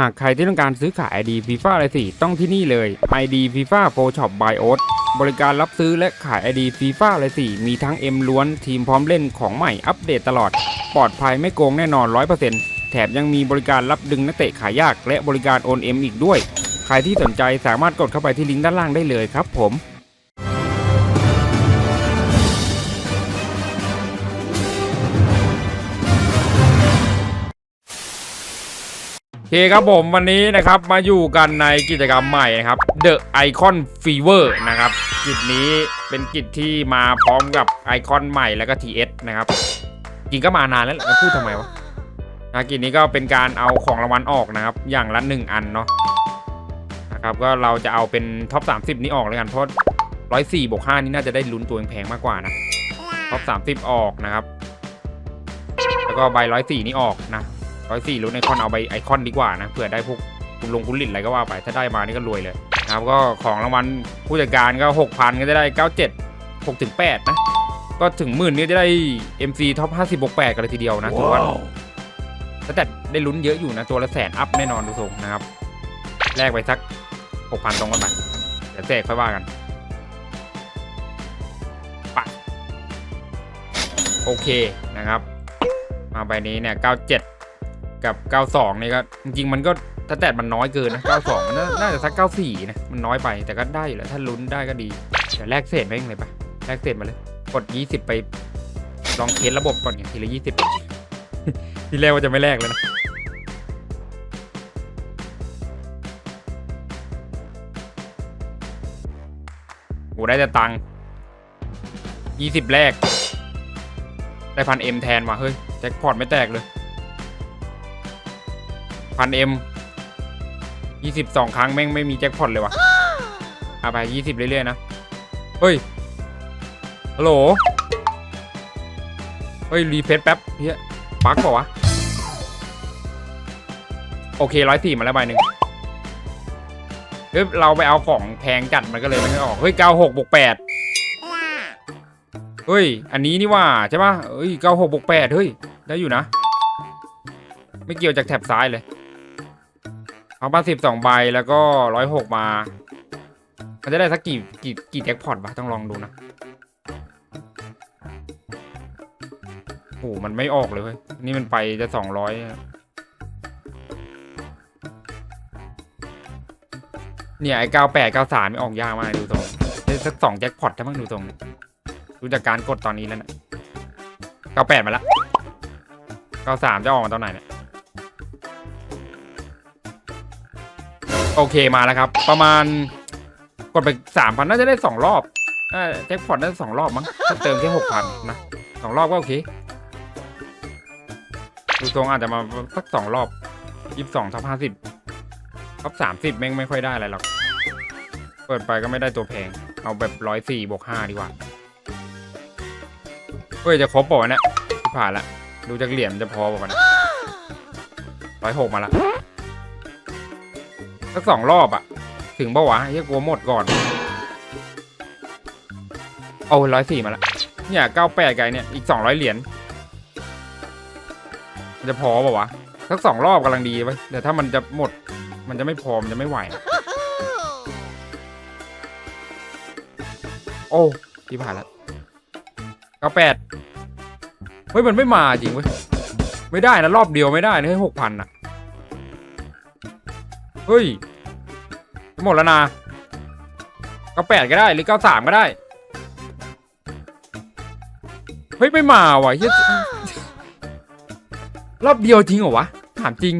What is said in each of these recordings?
หากใครที่ต้องการซื้อขาย ID FIFA อะไรสิต้องที่นี่เลย ID FIFA Pro Shop by Oat บริการรับซื้อและขาย ID FIFA อะไรสิมีทั้ง M ล้วนทีมพร้อมเล่นของใหม่อัปเดตตลอด ปลอดภัยไม่โกงแน่นอน 100%แถมยังมีบริการรับดึงนักเตะขายยาก และบริการโอนเอ็มอีกด้วย ใครที่สนใจสามารถกดเข้าไปที่ลิงก์ด้านล่างได้เลยครับผม คครับผมวันนี้นะครับมาอยู่กันในกิจกรรมใหม่นะครับ The Icon Fever นะครับกิจนี้เป็นกิจที่มาพร้อมกับไอคอนใหม่แล้วก็ TS นะครับจริงก็มานานแล้วแหละพูดทำไมวะนะกิจนี้ก็เป็นการเอาของรางวัลออกนะครับ อย่างละหนึ่งอันเนาะนะครับก็เราจะเอาเป็นท็อป 30 นี้ออกแล้วกันเพราะร้อยสี่บวกห้านี่น่าจะได้ลุ้นตัวแพงมากกว่านะท็อป30ออกนะครับ แล้วก็ใบร้อยสี่นี่ออกนะ ร้อยสี่ลุ้นไอคอนเอาไปไอคอนดีกว่านะเผื่อได้พวกคุณลงคุณลินอะไรก็ว่าไปถ้าได้มานี่ก็รวยเลยนะครับก็ของรางวัลผู้จัดการก็หกพันก็จะได้เก้าเจ็ดหกถึงแปดนะก็ถึงหมื่นนี่จะได้ MC ท็อปห้าสิบวกแปดกันเลยทีเดียวนะถือว่าแต่ได้ลุ้นเยอะอยู่นะตัวละแสนอัพแน่นอนดูทรงนะครับแลกไปสักหกพันตรงกันไปเดี๋ยวแจกค่อยว่ากันไปโอเคนะครับ มาใบนี้เนี่ย 97 กับ 92 นี่ก็จริงๆ มันก็ถ้าแต่มันน้อยเกินนะ 92 มันน่าน่าจะสัก 94 นะ มันน้อยไปแต่ก็ได้อยู่แล้ว ถ้าลุ้นได้ก็ดี เดี๋ยวแลกเศษไปเองเลยปะแลกเศษมาเลย กด 20 ไป ลองเทสระบบก่อนอย่างทีละ 20 ทีแรกว่าจะไม่แลกเลยนะโหได้แต่ตังค์20 แรก ได้พันเอ็มแทนว่ะเฮ้ย แจ็คพอตไม่แตกเลย พันเอ็มยี่สิบสองครั้งแม่งไม่มีแจ็คพอตเลยว่ะเอาไปยี่สิบเรื่อยๆนะ เฮ้ย ฮัลโหล เฮ้ย รีเฟซแป๊บเฮียปักเปล่าวะ โอเคร้อยสี่มาแล้วใบหนึ่งเฮ้ยเราไปเอาของแพงจัดมันก็เลยไม่ได้ออก เฮ้ยเก้าหกบวกแปดเฮ้ย อันนี้นี่ว่าใช่ป่ะเฮ้ยเก้าหกบวกแปดเฮ้ย ได้อยู่นะ ไม่เกี่ยวจากแถบซ้ายเลย เอามาสิบสองใบแล้วก็ร้อยหกมา มันจะได้สักกี่กี่กี่แจ็คพอตวะต้องลองดูนะโอ้หมันไม่ออกเลยเว้ย นี่มันไปจะสองร้อยเนี่ยไอ้เก้าแปดเก้าสามไม่ออกยากมากดูตรงได้สักสองแจ็คพอตถ้ามันดูตรงดูจากการกดตอนนี้แล้วนะเก้าแปดมาละเก้าสามจะออกมาตอนไหนเนี่ย โอเคมาแล้วครับ ประมาณกดไปสามพันน่าจะได้สองรอบน่าแจ็คพอตน่าจะสองรอบมั้งถ้าเติมแค่หกพันนะสองรอบก็โอเคดูทรงอาจจะมาสักสองรอบยี่สิบสองทับห้าสิบทับสามสิบแม่งไม่ค่อยได้อะไรหรอก เปิดไปก็ไม่ได้ตัวแพง เอาแบบร้อยสี่บวกห้าดีกว่าเฮ้ยจะครบป่ะเนี่ยผ่านละ ดูจากเหรียญจะพอป่ะนะร้อยหกมาละ สักสองรอบอะถึงป่าวะเฮียกลัวหมดก่อน เอาร้อยสี่มาละเนี่ยเก้าแปดไกเนี่ย อีกสองร้อยเหรียญจะพอป่าวะสักสองรอบกำลังดีไว้แต่ถ้ามันจะหมด มันจะไม่พอมันจะไม่ไหว โอ้ที่ผ่านและเก้าแปดเฮ้ย มันไม่มาจริงเว้ย ไม่ได้นะ รอบเดียวไม่ได้นะเฮ้หกพันอะ เฮ้ย หมดแล้วนะเก้าแปดก็ได้หรือเก้าสามก็ได้ เฮ้ย ไม่มาว่ะเฮ้ยรอบเดียวจริงเหรอวะ ถามจริง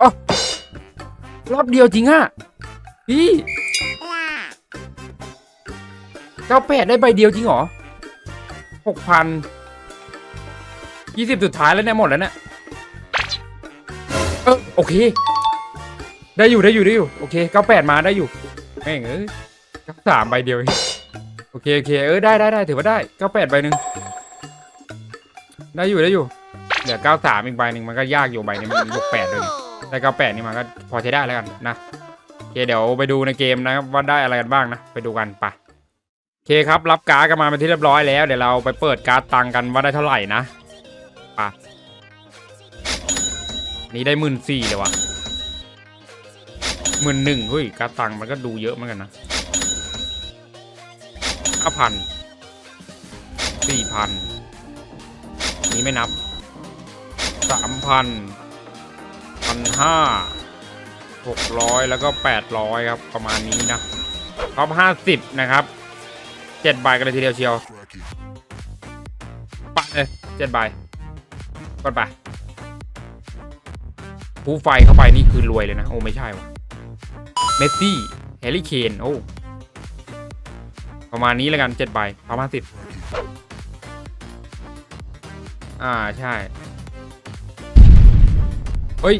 อ๋อรอบเดียวจริงอะพี่เก้าแปดได้ใบเดียวจริงเหรอหกพันยี่สิบสุดท้ายแล้วเนี่ยหมดแล้วเนี่ย โอเค ได้อยู่ได้อยู่ได้อยู่โอเคเก้าแปดมาได้อยู่แม่งเอ้ยเก้าสามใบเดียวเอโอเคโอเคเออได้ได้ได้ถือว่าได้เก้าแปดใบหนึ่งได้อยู่ได้อยู่เหลือเก้าสามอีกใบหนึ่งมันก็ยากอยู่ใบนึงมันบวกแปดเลยแต่เก้าแปดนี่มันก็พอใช้ได้แล้วกันนะโอเคเดี๋ยวไปดูในเกมนะครับว่าได้อะไรกันบ้างนะไปดูกันไปโอเคครับรับการ์ดกันมาเป็นที่เรียบร้อยแล้วเดี๋ยวเราไปเปิดการ์ดตังกันว่าได้เท่าไหร่นะไป นี่ได้หมื่นสี่เลยวะหมื่นหนึ่งเฮ้ยการตังมันก็ดูเยอะเหมือนกันนะห้าพันสี่พันนี้ไม่นับสามพันพันห้าหกร้อยแล้วก็แปดร้อยครับ ประมาณนี้นะท็อปห้าสิบนะครับเจ็ดใบกันเลยทีเดียวเชียวปัดเลยเจ็ดใบกดไป ผู้ไฟเข้าไปนี่คือรวยเลยนะ โอ้ไม่ใช่วะเมสซี่แฮร์รี่เคนโอ้ประมาณนี้แล้วกันเจ็ดใบประมาณสิบอ่าใช่ เฮ้ย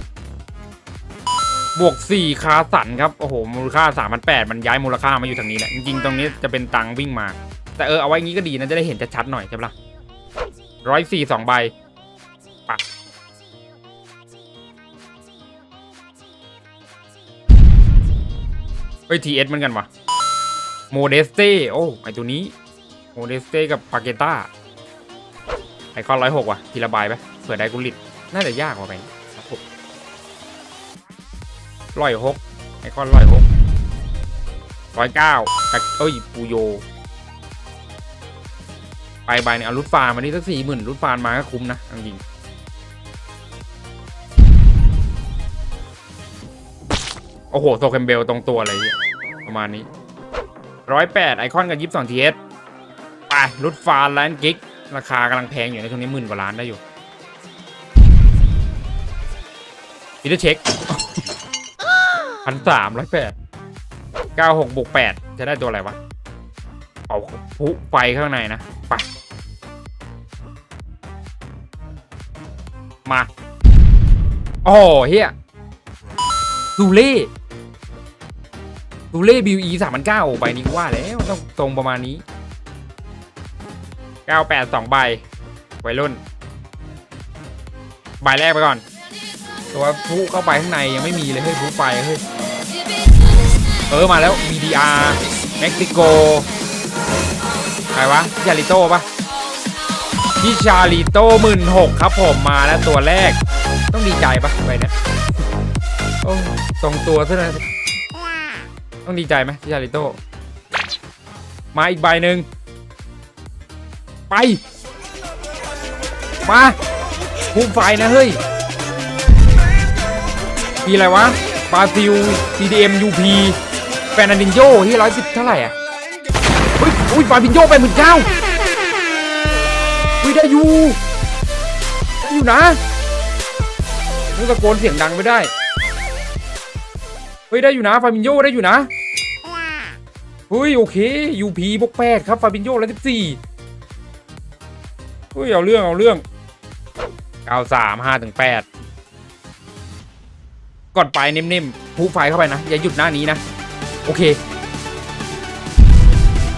บวกสี่คาสันครับ โอ้โห มูลค่าสามพันแปดมันย้ายมูลค่ามาอยู่ทางนี้แหละจริงๆ ตรงนี้จะเป็นตังวิ่งมา แต่เออเอาไว้งี้ก็ดีนะ จะได้เห็นชัดๆหน่อยใช่ปะล่ะร้อยสี่สองใบ เฮ้ยทีเอสเหมือนกันวะโมเดสเต้โอ้ไอตัวนี้โมเดสเต้กับปาเกต้าไอคอนร้อยหกว่ะทีละใบไปเผื่อได้กุลิตน่าจะยากกว่าไปร้อยหกไอคอนร้อยหกร้อยเก้ากับเอ้ยปูโย ไปใบเนี่ยเอารุดฟาร์มานี่สักสี่หมื่นรุดฟาร์มาก็คุ้มนะจริง โอ้โหโซเคนเบลตรงตัวเลยเนี่ยประมาณนี้ร้อยแปดไอคอนกับยี่สิบสองทีเอสไปรุดฟาร์ล้านกิก ราคากำลังแพงอยู่ในช่วงนี้หมื่นกว่าล้านได้อยู่พีเตอร์เช็คพันสามร้อยแปดเก้าหกบวกแปดจะได้ตัวอะไรวะ เอาพุไฟข้างในนะ ไป มา โอ้โหเฮียซูเล่ ซูเล่บิวอีสามพันเก้าใบนี้ว่าแล้วต้องตรงประมาณนี้เก้าแปดสองใบวัยรุ่น ใบแรกไปก่อน ตัวผู้เข้าไปข้างในยังไม่มีเลยเฮ้ยผู้ไฟเฮ้ยเออมาแล้ว VDR เม็กซิโกใครวะพิชาลิโต้ปะพี่ชาลิโต้หมื่นหกครับผมมาแล้วตัวแรก ต้องดีใจปะไปเนี่ยโอ้ตรงตัวซะเลย ต้องดีใจไหมพี่ชาลิโต้มาอีกใบหนึ่งไป มาภูมิไฟนะเฮ้ยมีอะไรวะบราซิล CDM UP แฟนอันดินโยที่ร้อยสิบเท่าไหร่อะเฮ้ยอุ้ยฟาบินโยไปหมื่นเก้าอุ้ยได้อยู่ได้อยู่นะมึงตะโกนเสียงดังไม่ได้ เฮ้ยได้อยู่นะฟาบินโยได้อยู่นะ เฮ้ยโอเคยูพีบวกแปดครับฟาบินโยร้อยสิบสี่เฮ้ยเอาเรื่องเอาเรื่องเก้าสามห้าถึงแปดกดไปนิ่มๆพูไฟเข้าไปนะ อย่าหยุดหน้านี้นะ โอเค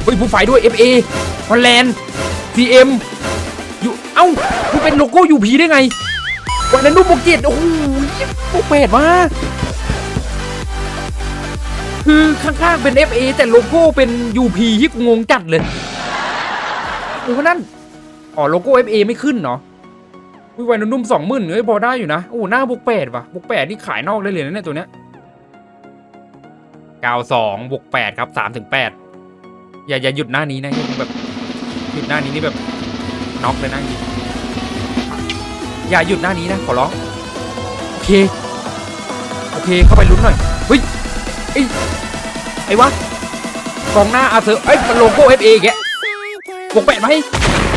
เฮ้ยผู้ฝ่ายด้วย FA ฮอลแลนด์ CM อยู่เอ้ามันเป็นโลโก้ UP ได้ไงวันนั้นดูโปรเกตโอ้โหโปรเปดมา คือข้างๆเป็น FA แต่โลโก้เป็น UP ที่กูงงจัดเลยโอ้นั่น อ๋อโลโก้ FA ไม่ขึ้นเนาะวิวันนุ่มสองหมื่นเฮ้ยพอได้อยู่นะ โอ้หน้าบุกแปดว่ะบุกแปดนี่ขายนอกได้เลยนะเนี่ยตัวเนี้ยเก้าสองบวกแปดครับสามถึงแปดอย่าอย่าหยุดหน้านี้นะแบบหยุดหน้านี้นี่แบบน็อกเลยนะจริงอย่าหยุดหน้านี้นะขอร้อง โอเค โอเคเข้าไปลุ้นหน่อยเฮ้ยไอ้ ไอ้วะกองหน้าอาเซอร์ไอ้ยโลโก้เอฟเอแกบวกแปดไหม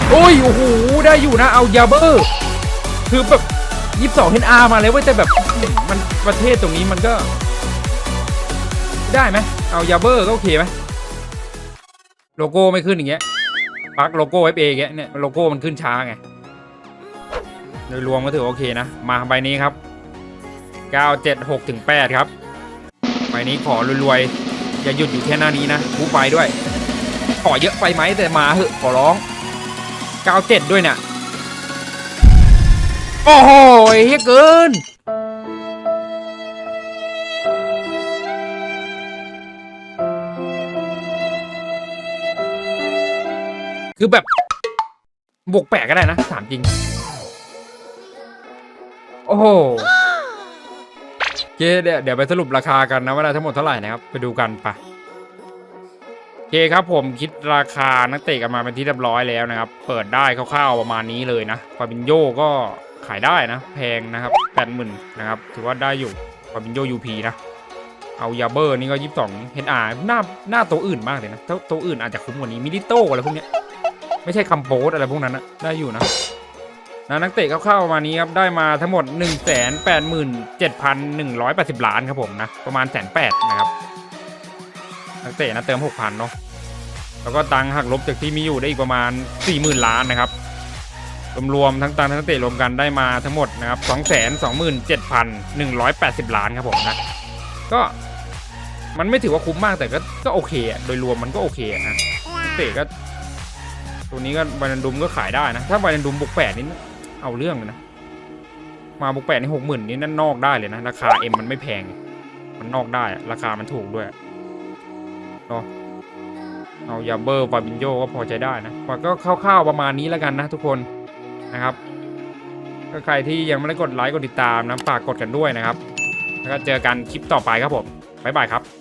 โอ้ยโอ้โหได้อยู่นะเอายาเบอร์คือแบบยี่สิบสองเฮนอาร์มาแล้วเว้ยแต่แบบมันประเทศตรงนี้มันก็ ได้ไหมเอายาเบอร์ก็โอเคไหมโลโก้ไม่ขึ้นอย่างเงี้ยปักโลโก้ FA อย่างเงี้ยเนี่ยโลโก้มันขึ้นช้าไงโดยรวมก็ถือโอเคนะ มาใบนี้ครับ 976ถึง8ครับ ใบนี้ขอรวยๆ อย่าหยุดอยู่แค่หน้านี้นะผู้ไปด้วย ขอเยอะไปไหมแต่มาเหอะขอร้อง97ด้วยเนี่ยโอ้โหเฮียเกินคือแบบบวกแปดก็ได้นะถามจริง โอ้โห เคเดี๋ยวเดี๋ยวไปสรุปราคากันนะว่าได้ทั้งหมดเท่าไหร่นะครับ ไปดูกันปะโอเคครับผมคิดราคานักเตะกันมาเป็นที่เรียบร้อยแล้วนะครับ เปิดได้คร่าวๆประมาณนี้เลยนะฟาบินโยก็ขายได้นะ แพงนะครับแปดหมื่นนะครับ ถือว่าได้อยู่ฟาบินโยยูพีนะ เอายาเบอร์นี่ก็ยี่สิบสองเฮดอาหน้าหน้าตัวอื่นมากเลยนะตัวตัวอื่นอาจจะคุ้มกว่านี้มิดิโต้อะไรพวกเนี้ยไม่ใช่คัมโพสอะไรพวกนั้นนะได้อยู่นะ นะนักเตะคร่าๆมานี้ครับได้มาทั้งหมด 187,180 ล้านครับผมนะประมาณแสนแปดนะครับนักเตะนะเติม 6,000เนาะแล้วก็ตังหักลบจากที่มีอยู่ได้อีกประมาณ 40,000 ล้านนะครับรวมๆทั้งตังทั้งนักเตะรวมกันได้มาทั้งหมดนะครับ227,180 ล้านครับผมนะก็มันไม่ถือว่าคุ้มมากแต่ก็ก็โอเคโดยรวมมันก็โอเคนะนักเตะก็ตัวนี้ก็บานันดุมก็ขายได้นะ ถ้าบานันดุมบุกแปดนี่ เอาเรื่องเลยนะ มาบุกแปดนี่หกหมื่นนี่นั่นนอกได้เลยนะ ราคาเอ็มมันไม่แพง มันนอกได้ ราคามันถูกด้วยเนาะเอายาเบอร์ฟาบินโยก็พอใจได้นะก็คร่าวๆประมาณนี้แล้วกันนะทุกคนนะครับก็ใครที่ยังไม่ได้กดไลค์กดติดตามนะฝากกดกันด้วยนะครับ แล้วก็เจอกันคลิปต่อไปครับผมบ๊ายบายครับ